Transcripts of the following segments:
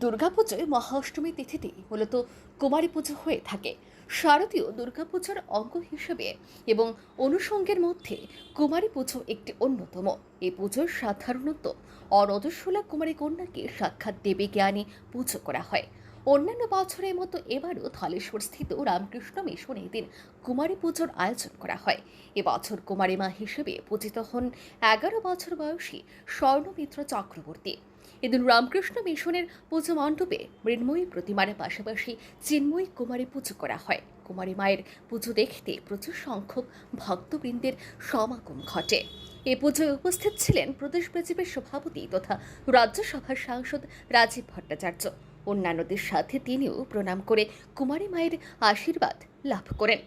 দুর্গাপুজোয় মহাষ্টমী তিথিটি মূলত কুমারী পুজো হয়ে থাকে। শারদীয় দুর্গাপূজার অঙ্গ হিসেবে এবং অনুষঙ্গের মধ্যে কুমারী পুজো একটি অন্যতম। এই পুজোর সাধারণত অরজস্বলা কুমারী কন্যাকে সাক্ষাৎ দেবী জ্ঞানী পুজো করা হয়। অন্যান্য বছরের মতো এবারও ধলেশ্বর স্থিত রামকৃষ্ণ মিশনে দিন কুমারী পুজোর আয়োজন করা হয়। এবছর কুমারী মা হিসেবে পূজিত হন এগারো বছর বয়সী স্বর্ণমিত্র চক্রবর্তী। এদিন রামকৃষ্ণ মিশনের পুজো মণ্ডপে মৃন্ময়ী প্রতিমার পাশাপাশি চিন্ময়ী কুমারী পুজো করা হয়। কুমারী মায়ের পুজো দেখতে প্রচুর সংখ্যক ভক্তবৃন্দের সমাগম ঘটে। এ পুজোয় উপস্থিত ছিলেন প্রদেশ বিজেপির সভাপতি তথা রাজ্যসভার সাংসদ রাজীব ভট্টাচার্য। অন্যান্যদের সাথে তিনিও প্রণাম করে কুমারী মায়ের আশীর্বাদ লাভ করেন।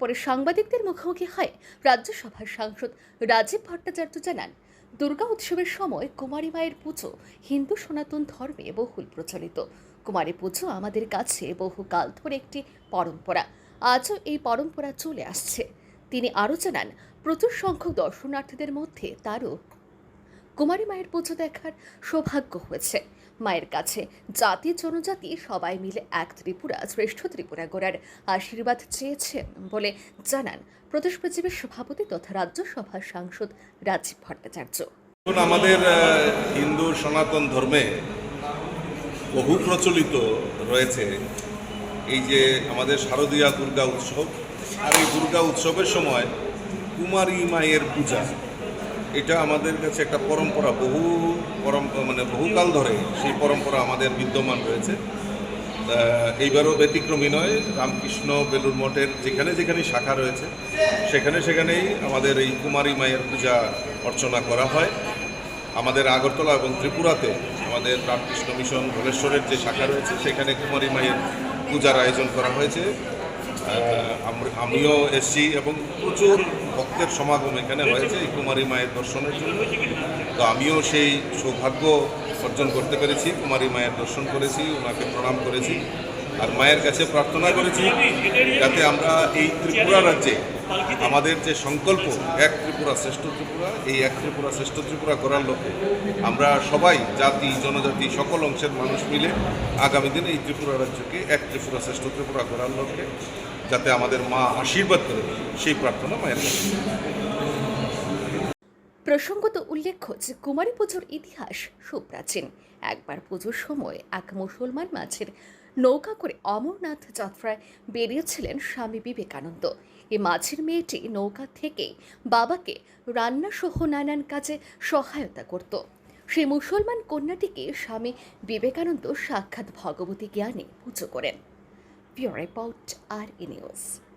পরে সাংবাদিকদের মুখোমুখি হয় রাজ্যসভার সাংসদ রাজীব ভট্টাচার্য জানান, দুর্গা উৎসবের সময় কুমারী মায়ের পুজো হিন্দু সনাতন ধর্মে বহুল প্রচলিত। কুমারী পুজো আমাদের কাছে বহুকাল ধরে একটি পরম্পরা। আজও এই পরম্পরা চলে আসছে। তিনি আরও জানান, প্রচুর সংখ্যক দর্শনার্থীদের মধ্যে তারও কুমারী মায়ের পুজো দেখার সৌভাগ্য হয়েছে। মায়ের কাছে। জাতি, জনজাতি সবাই মিলে এক ত্রিপুরা, শ্রেষ্ঠ ত্রিপুরা গড়ার আশীর্বাদ চেয়েছেন বলে জানান প্রদেশ বিজেপির সভাপতি তথা রাজ্যসভার সাংসদ রাজীব ভট্টাচার্য। আমাদের হিন্দু সনাতন ধর্মে বহু প্রচলিত রয়েছে এই যে আমাদের শারদীয়া দুর্গা উৎসব। আর এই দুর্গা উৎসবের সময় কুমারী মায়ের পূজা। এটা আমাদের কাছে একটা পরম্পরা, বহু পরম্পরা মানে বহুকাল ধরে সেই পরম্পরা আমাদের বিদ্যমান রয়েছে। এইবারও ব্যতিক্রমী নয়, রামকৃষ্ণ বেলুর মঠের যেখানে যেখানে শাখা রয়েছে, সেখানে সেখানেই আমাদের এই কুমারী মায়ের পূজা অর্চনা করা হয়। আমাদের আগরতলা এবং ত্রিপুরাতে আমাদের রামকৃষ্ণ মিশন ভোলেশ্বরের যে শাখা রয়েছে, সেখানে কুমারী মায়ের পূজার আয়োজন করা হয়েছে। আমিও এসছি এবং প্রচুর ভক্তের সমাগম এখানে হয়েছে কুমারী মায়ের দর্শনের জন্য। তো আমিও সেই সৌভাগ্য অর্জন করতে পেরেছি, কুমারী মায়ের দর্শন করেছি, ওনাকে প্রণাম করেছি, আর মায়ের কাছে প্রার্থনা করেছি যাতে আমরা এই ত্রিপুরা রাজ্যে আমাদের যে সংকল্প এক ত্রিপুরা শ্রেষ্ঠ ত্রিপুরা এই এক ত্রিপুরা শ্রেষ্ঠ ত্রিপুরা করার লক্ষ্যে আমরা সবাই জাতি জনজাতি সকল অংশের মানুষ মিলে আগামী দিনে এই ত্রিপুরা রাজ্যকে এক ত্রিপুরা শ্রেষ্ঠ ত্রিপুরা করার লক্ষ্যে যাতে আমাদের মা আশীর্বাদ করে সেই প্রার্থনা মায়ের কাছে। প্রসঙ্গত উল্লেখ্য যে কুমারী পুজোর ইতিহাস সুপ্রাচীন। একবার পুজোর সময় এক মুসলমান মাঝের নৌকা করে অমরনাথ যাত্রায় বেরিয়েছিলেন স্বামী বিবেকানন্দ। এই মাঝের মেয়েটি নৌকা থেকে বাবাকে রান্নাসহ নানান কাজে সহায়তা করত। সেই মুসলমান কন্যাটিকে স্বামী বিবেকানন্দ সাক্ষাৎ ভগবতী জ্ঞানে পুজো করেন। পিওর আর ই নিউজ।